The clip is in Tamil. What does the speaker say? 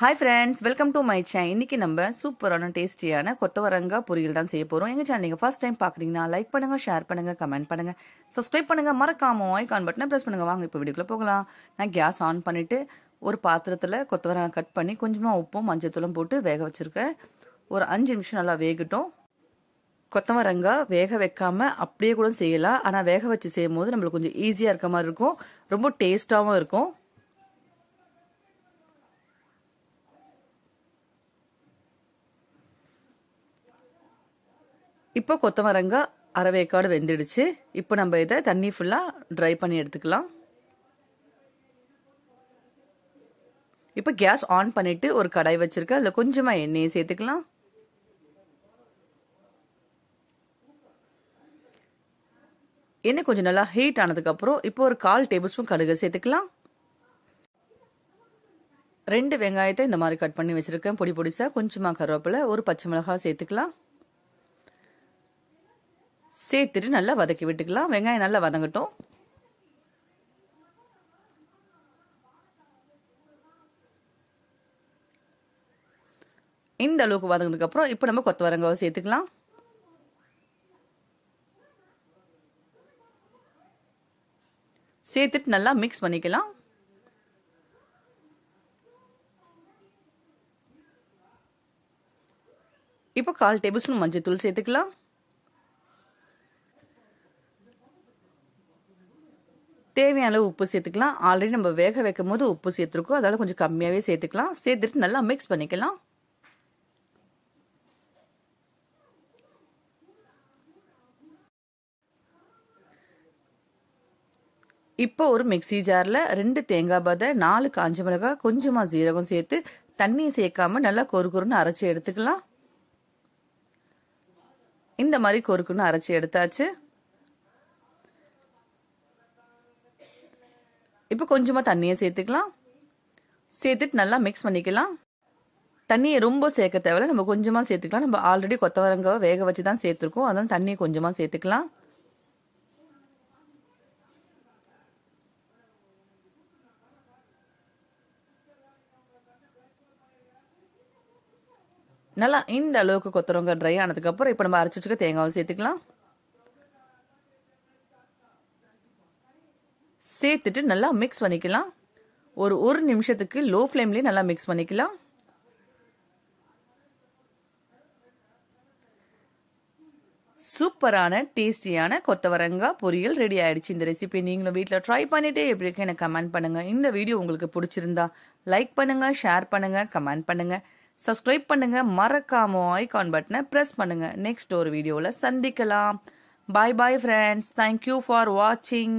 Hi friends welcome to my channel இன்னைக்கு நம்ம சூப்பரான டேஸ்டியான கொத்தவரங்காய் பொரியல் தான் செய்ய போகிறோம் எங்கள் சேனல் நீங்கள் ஃபர்ஸ்ட் டைம் பார்க்குறீங்கன்னா லைக் பண்ணுங்கள் ஷேர் பண்ணுங்கள் கமெண்ட் பண்ணுங்கள் சப்ஸ்கிரைப் பண்ணுங்கள் மறக்காமல் ஐக்கான் பட்டனை ப்ரெஸ் பண்ணுங்கள் வாங்க இப்போ வீடியோக்குள்ளே போகலாம். நான் கேஸ் ஆன் பண்ணிவிட்டு ஒரு பாத்திரத்தில் கொத்தவரங்காய் கட் பண்ணி கொஞ்சமாக உப்பும் மஞ்சள் தூளம் போட்டு வேக வச்சுருக்கேன். ஒரு அஞ்சு நிமிஷம் நல்லா வேகட்டும். கொத்தவரங்காய் வேக வைக்காமல் அப்படியே கூட செய்யலாம். ஆனால் வேக வச்சு செய்யும் போது நம்மளுக்கு கொஞ்சம் ஈஸியாக இருக்க மாதிரி இருக்கும். ரொம்ப டேஸ்ட்டாகவும் இருக்கும். இப்போ கொத்தமரங்காய் அரைவேக்காடு வெந்துடுச்சு. இப்போ நம்ம இதை தண்ணி ஃபுல்லாக ட்ரை பண்ணி எடுத்துக்கலாம். இப்போ கேஸ் ஆன் பண்ணிவிட்டு ஒரு கடாய் வச்சுருக்கேன் அதில் கொஞ்சமாக எண்ணெயை சேர்த்துக்கலாம். எண்ணெய் கொஞ்சம் நல்லா ஹீட் ஆனதுக்கப்புறம் இப்போ ஒரு கால் டேபிள் ஸ்பூன் கடுகு சேர்த்துக்கலாம். ரெண்டு வெங்காயத்தை இந்த மாதிரி கட் பண்ணி வச்சுருக்கேன். பொடி பொடிசாக கொஞ்சமாக கருவேப்பிலை ஒரு பச்சை மிளகாய் சேர்த்துக்கலாம். சேர்த்துட்டு நல்லா வதக்கி விட்டுக்கலாம். வெங்காயம் நல்லா வதங்கட்டும். இந்த அளவுக்கு வதங்கினதுக்கப்புறம் இப்போ நம்ம கொத்தவரங்காவை சேர்த்துக்கலாம். சேர்த்துட்டு நல்லா மிக்ஸ் பண்ணிக்கலாம். இப்போ கால் டேபிள் ஸ்பூன் மஞ்சள் தூள் சேர்த்துக்கலாம். தேவையான அளவு உப்பு சேர்த்துக்கலாம். ஆல்ரெடி நம்ம வேக வைக்கும் போது உப்பு சேர்த்துருக்கோம். அதனால் கொஞ்சம் கம்மியாகவே சேர்த்துக்கலாம். சேர்த்துட்டு நல்லா மிக்ஸ் பண்ணிக்கலாம். இப்போ ஒரு மிக்சி ஜாரில் ரெண்டு தேங்காய் பாதை நாலு காஞ்ச மிளகாய் கொஞ்சமாக ஜீரகம் சேர்த்து தண்ணி சேர்க்காம நல்லா கொரு அரைச்சி எடுத்துக்கலாம். இந்த மாதிரி கொறுக்குன்னு அரைச்சி எடுத்தாச்சு. இப்போ கொஞ்சமாக தண்ணியை சேர்த்துக்கலாம். சேர்த்துட்டு நல்லா மிக்ஸ் பண்ணிக்கலாம். தண்ணியை ரொம்ப சேர்க்க தேவையில்ல. நம்ம கொஞ்சமாக சேர்த்துக்கலாம். நம்ம ஆல்ரெடி கொத்தவரங்காவை வேக வச்சு தான் சேர்த்துருக்கோம். அதனால் தண்ணியை கொஞ்சமாக சேர்த்துக்கலாம். நல்லா இந்த அளவுக்கு கொத்தவரங்க ட்ரை ஆனதுக்கப்புறம் இப்போ நம்ம அரைச்சி வச்சுக்க தேங்காவை சேர்த்துக்கலாம். சேர்த்துட்டு நல்லா மிக்ஸ் பண்ணிக்கலாம். ஒரு ஒரு நிமிஷத்துக்கு லோ ஃப்ளேம்லேயே நல்லா மிக்ஸ் பண்ணிக்கலாம். சூப்பரான டேஸ்டியான கொத்தவரங்காய் பொரியல் ரெடி ஆயிடுச்சு இந்த ரெசிபி நீங்களும் வீட்டில் ட்ரை பண்ணிட்டு எப்படி இருக்கு எனக்கு கமெண்ட் பண்ணுங்க. இந்த வீடியோ உங்களுக்கு பிடிச்சிருந்தா லைக் பண்ணுங்க ஷேர் பண்ணுங்க கமெண்ட் பண்ணுங்க. சப்ஸ்கிரைப் பண்ணுங்க மறக்காம ஐகான் பட்டனை ப்ரெஸ் பண்ணுங்க. நெக்ஸ்ட் ஒரு வீடியோவில் சந்திக்கலாம். Bye bye friends thank you for வாட்சிங்